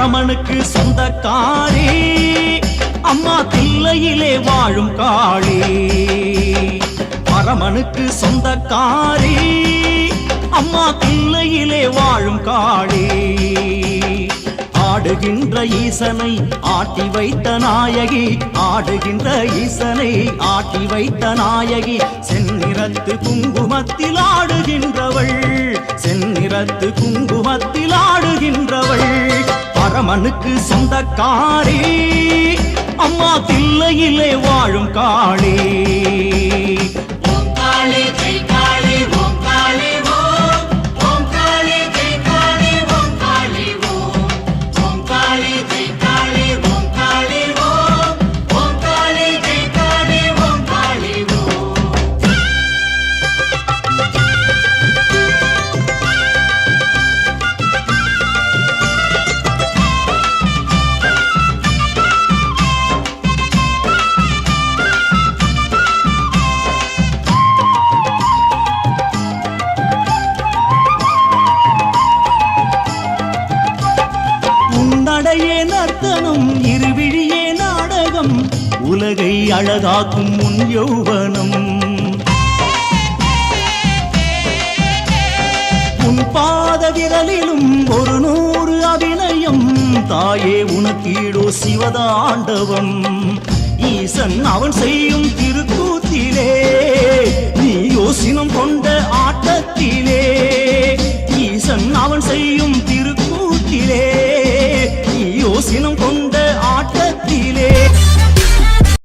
பரமனுக்கு சொந்தக்காரி. அம்மா தில்லையிலே வாழும் காளி. பரமனுக்கு சொந்தக்காரி. அம்மா தில்லையிலே வாழும் காளி. ஆடுகின்ற ஈசனை ஆட்டி வைத்த நாயகி. ஆடுகின்ற ஈசனை ஆட்டி வைத்த நாயகி. செந்நிறத்து குங்குமத்தில் ஆடுகின்றவள். செந்நிறத்து குங்குமத்தில் ஆடுகின்றவள். பரமனுக்கு சொந்தக்காரி. அம்மா தில்லையிலே வாழும் காளி. நடையே நர்த்தனம் இருவிழியே நாடகம் உலகை அழகாக்கும் உன் யௌவனம். உன் பாத விரலிலும் ஒரு நூறு அபிநயம் தாயே உனக்கீடோ சிவதாண்டவம். ஈசன் அவன் செய்யும் திருக்கூத்திலே நீ யோசினம் கொண்ட ஆட்டத்திலே. ஈசன் அவன் செய்யும்